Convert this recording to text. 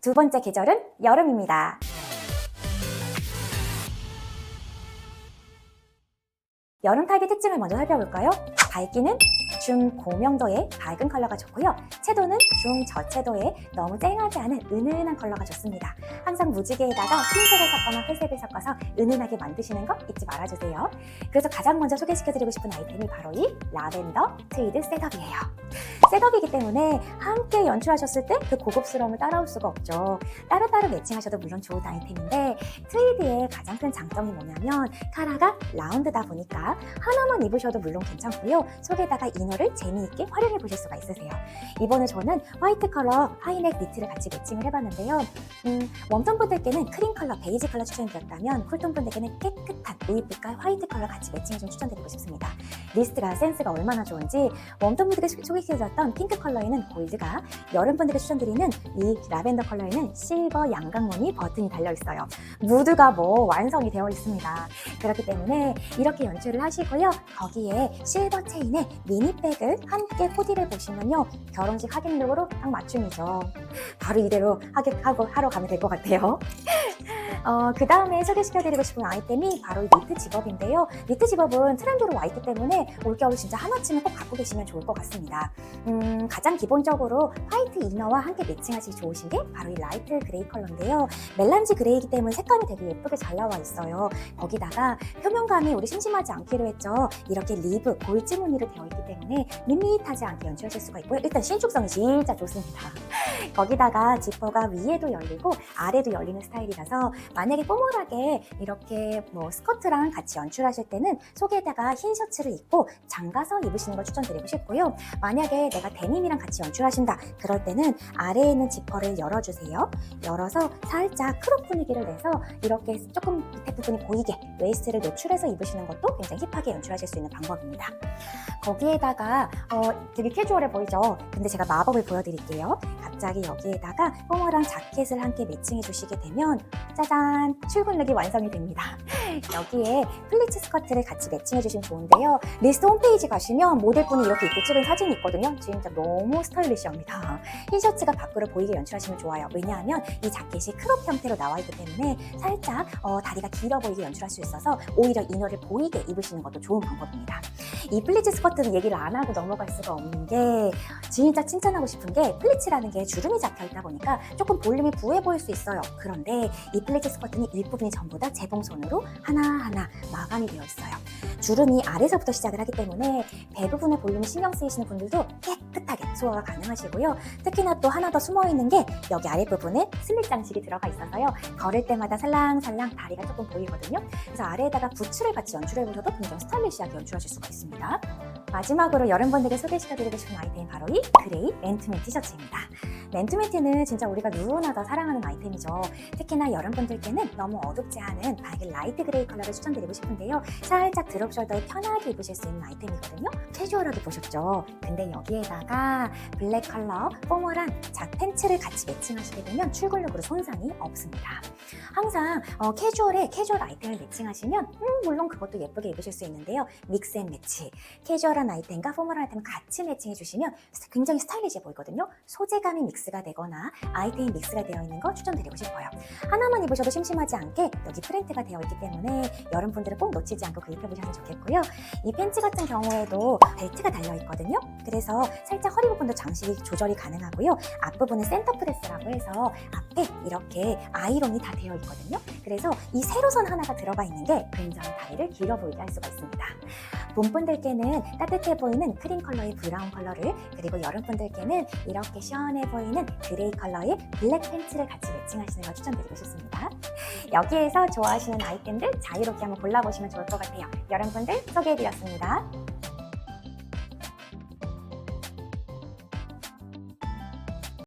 두 번째 계절은 여름입니다. 여름 타입의 특징을 먼저 살펴볼까요? 밝기는 중고명도의 밝은 컬러가 좋고요. 채도는 중저채도의 너무 쨍하지 않은 은은한 컬러가 좋습니다. 항상 무지개에다가 흰색을 섞거나 회색을 섞어서 은은하게 만드시는 거 잊지 말아주세요. 그래서 가장 먼저 소개시켜드리고 싶은 아이템이 바로 이 라벤더 트위드 셋업이에요. 셋업이기 때문에 함께 연출하셨을 때 그 고급스러움을 따라올 수가 없죠. 따로따로 매칭하셔도 물론 좋은 아이템인데 트위드의 가장 큰 장점이 뭐냐면 카라가 라운드다 보니까 하나만 입으셔도 물론 괜찮고요. 속에다가 이너를 재미있게 활용해 보실 수가 있으세요. 이번에 저는 화이트 컬러 하이넥 니트를 같이 매칭을 해봤는데요. 음, 웜톤 분들께는 크림 컬러, 베이지 컬러 추천드렸다면 쿨톤 분들께는 깨끗한 우윳빛깔 화이트 컬러 같이 매칭해 좀 추천드리고 싶습니다. 리스트가 센스가 얼마나 좋은지 웜톤 분들께 소개해드렸던 핑크 컬러에는 골드가 여름 분들께 추천드리는 이 라벤더 컬러에는 실버 양강무늬 버튼이 달려있어요. 무드가 뭐 완성이 되어 있습니다. 그렇기 때문에 이렇게 연출을 하시고요. 거기에 실버 체인에 미니백을 함께 코디를 보시면요. 결혼식 하객룩으로 딱 맞춤이죠. 바로 이대로 하객하고 하러 가면 될 것 같아요. 어, 그 다음에 소개시켜드리고 싶은 아이템이 바로 이 니트 집업인데요. 니트 집업은 트렌드로 와 있기 때문에 올겨울 진짜 하나쯤은 꼭 갖고 계시면 좋을 것 같습니다. 음, 가장 기본적으로 화이트 이너와 함께 매칭하시기 좋으신 게 바로 이 라이트 그레이 컬러인데요. 멜란지 그레이이기 때문에 색감이 되게 예쁘게 잘 나와 있어요. 거기다가 표면감이 우리 심심하지 않기로 했죠. 이렇게 리브, 골지 무늬로 되어 있기 때문에 밋밋하지 않게 연출하실 수가 있고요. 일단 신축성이 진짜 좋습니다. 거기다가 지퍼가 위에도 열리고 아래도 열리는 스타일이라서 만약에 꼬물하게 이렇게 뭐 스커트랑 같이 연출하실 때는 속에다가 흰 셔츠를 입고 장가서 입으시는 걸 추천드리고 싶고요. 만약에 내가 데님이랑 같이 연출하신다 그럴 때는 아래에 있는 지퍼를 열어주세요. 열어서 살짝 크롭 분위기를 내서 이렇게 조금 밑에 부분이 보이게 웨이스트를 노출해서 입으시는 것도 굉장히 힙하게 연출하실 수 있는 방법입니다. 거기에다가 어, 되게 캐주얼해 보이죠? 근데 제가 마법을 보여드릴게요. 갑자기 여기에다가 뽕어랑 자켓을 함께 매칭해 주시게 되면 짜잔 출근룩이 완성이 됩니다. 여기에 플리츠 스커트를 같이 매칭해 주시면 좋은데요. 리스트 홈페이지 가시면 모델분이 이렇게 입고 찍은 사진이 있거든요. 진짜 너무 스타일리시합니다. 흰 셔츠가 밖으로 보이게 연출하시면 좋아요. 왜냐하면 이 자켓이 크롭 형태로 나와 있기 때문에 살짝 어, 다리가 길어 보이게 연출할 수 있어서 오히려 이너를 보이게 입으시는 것도 좋은 방법입니다. 이 플리츠 스커트는 얘기를 안 하고 넘어갈 수가 없는 게 진짜 칭찬하고 싶은 게 플리츠라는 게 주름이 잡혀 있다 보니까 조금 볼륨이 부해 보일 수 있어요. 그런데 이 플리츠 스커트는 윗부분이 전부 다 재봉선으로 하나하나 마감이 되어 있어요. 주름이 아래서부터 시작을 하기 때문에 배 부분의 볼륨이 신경 쓰이시는 분들도 깨끗하게 소화가 가능하시고요. 특히나 또 하나 더 숨어 있는 게 여기 아랫부분에 슬릿 장식이 들어가 있어서요. 걸을 때마다 살랑살랑 다리가 조금 보이거든요. 그래서 아래에다가 부츠를 같이 연출해 보셔도 굉장히 스타일리시하게 연출하실 수가 있습니다. 마지막으로 여러분들에게 소개시켜드리고 싶은 아이템이 바로 이 그레이 맨투맨 티셔츠입니다. 맨투맨티는 진짜 우리가 누구나 다 사랑하는 아이템이죠. 특히나 여러분들께는 너무 어둡지 않은 밝은 라이트 그레이 컬러를 추천드리고 싶은데요. 살짝 드롭 숄더에 편하게 입으실 수 있는 아이템이거든요. 캐주얼하게 보셨죠? 근데 여기에다가 블랙 컬러 포멀한 작 팬츠를 같이 매칭하시게 되면 출근룩으로 손상이 없습니다. 항상 어, 캐주얼에 캐주얼 아이템을 매칭하시면 음, 물론 그것도 예쁘게 입으실 수 있는데요. 믹스 앤 매치. 캐주얼한 아이템과 포멀한 아이템을 같이 매칭해 주시면 굉장히 스타일리시해 보이거든요. 소재감이 믹스 가 되거나 아이템이 믹스가 되어 있는 거 추천드리고 싶어요. 하나만 입으셔도 심심하지 않게 여기 프린트가 되어 있기 때문에 여름 분들은 꼭 놓치지 않고 구입해 보시면 좋겠고요. 이 팬츠 같은 경우에도 벨트가 달려 있거든요. 그래서 살짝 허리 부분도 장식이 조절이 가능하고요. 앞부분은 센터 프레스라고 해서 앞에 이렇게 아이롱이 다 되어 있거든요. 그래서 이 세로선 하나가 들어가 있는 게 굉장히 다리를 길어 보이게 할 수가 있습니다. 봄분들께는 따뜻해 보이는 크림 컬러의 브라운 컬러를 그리고 여름분들께는 이렇게 시원해 보이는 그레이 컬러의 블랙 팬츠를 같이 매칭하시는 걸 추천드리고 싶습니다. 여기에서 좋아하시는 아이템들 자유롭게 한번 골라보시면 좋을 것 같아요. 여러분들 소개해드렸습니다.